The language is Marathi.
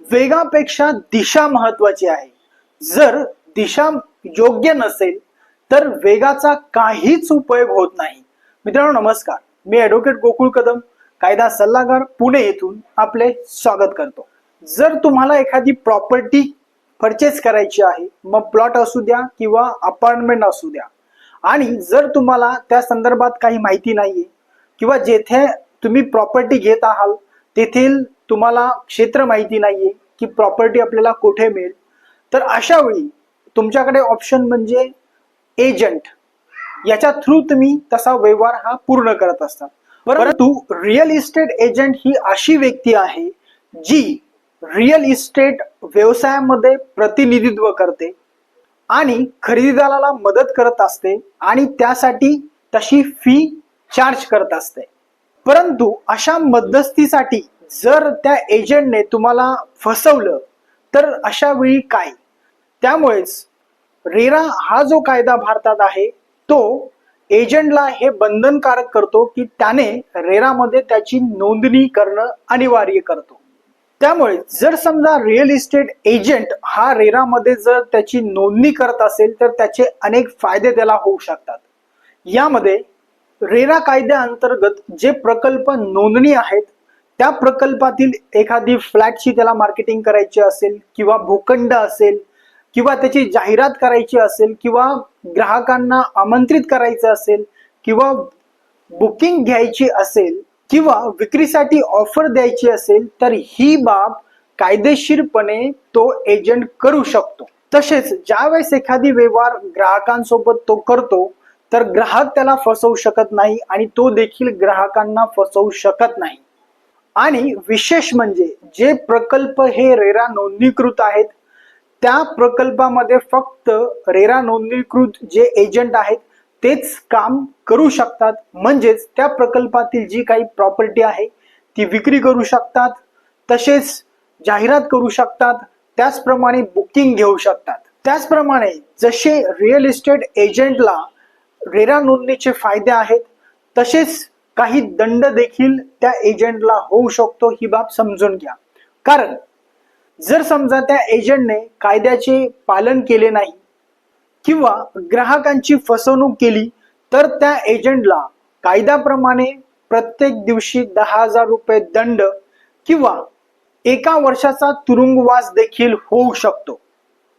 वेगापेक्षा दिशा महत्वाची आहे. जर दिशा योग्य नसेल तर वेगाचा काहीच उपयोग होत नाही. मित्रांनो नमस्कार. मी ॲडव्होकेट गोकुळ कदम कायदा सल्लागार पुणे येथून आपले स्वागत करतो. जर तुम्हाला एखादी प्रॉपर्टी परचेस करायची आहे मग प्लॉट असू द्या किंवा अपार्टमेंट असू द्या. आणि जर तुम्हाला त्या संदर्भात काही माहिती नाहीये किंवा जेथे तुम्ही प्रॉपर्टी घेत आहात तेथील तुम्हाला क्षेत्र माहिती नाहीये की प्रॉपर्टी आपल्याला कुठे मिळेल तर अशा वेळी तुमच्याकडे ऑप्शन म्हणजे एजंट याच्या थ्रू तुम्ही तसा व्यवहार हा पूर्ण करत असतात परंतु रिअल इस्टेट एजंट ही अशी व्यक्ती आहे जी रिअल इस्टेट व्यवसायामध्ये प्रतिनिधित्व करते आणि खरेदीदाराला मदत करत असते आणि त्यासाठी तशी फी चार्ज करत असते. परंतु अशा मध्यस्थीसाठी जर त्या एजंटने तुम्हाला फसवलं तर अशा वेळी काय? त्यामुळेच रेरा हा जो कायदा भारतात आहे तो एजंटला हे बंधनकारक करतो की त्याने रेरामध्ये त्याची नोंदणी करणं अनिवार्य करतो. त्यामुळे जर समजा रिअल इस्टेट एजंट हा रेरामध्ये जर त्याची नोंदणी करत असेल तर त्याचे अनेक फायदे त्याला होऊ शकतात. यामध्ये रेरा कायद्याअंतर्गत जे प्रकल्प नोंदणी आहेत त्या प्रकल्पातील एखादी फ्लॅटची त्याला मार्केटिंग करायची असेल किंवा भूखंड असेल किंवा त्याची जाहिरात करायची असेल किंवा ग्राहकांना आमंत्रित करायचं असेल किंवा बुकिंग घ्यायची असेल किंवा विक्रीसाठी ऑफर द्यायची असेल तर ही बाब कायदेशीरपणे तो एजंट करू शकतो. तसेच ज्यावेळेस एखादी व्यवहार ग्राहकांसोबत तो करतो तर ग्राहक त्याला फसवू शकत नाही आणि तो देखील ग्राहकांना फसवू शकत नाही. आणि विशेष म्हणजे जे प्रकल्प हे रेरा नोंदणीकृत आहेत त्या प्रकल्पामध्ये फक्त रेरा नोंदणीकृत जे एजंट आहेत तेच काम करू शकतात. म्हणजेच त्या प्रकल्पातील जी काही प्रॉपर्टी आहे ती विक्री करू शकतात तसेच जाहिरात करू शकतात त्याचप्रमाणे बुकिंग घेऊ शकतात. त्याचप्रमाणे जसे रिअल इस्टेट एजंटला रेरा नोंदणीचे फायदे आहेत तसेच काही दंड देखील त्या एजंटला होऊ शकतो ही बाब समजून घ्या. कारण जर समजा त्या एजंटने कायद्याचे पालन केले नाही किंवा ग्राहकांची फसवणूक केली तर त्या एजंटला कायद्याप्रमाणे प्रत्येक दिवशी दहा हजार रुपये दंड किंवा एका वर्षाचा तुरुंगवास देखील होऊ शकतो.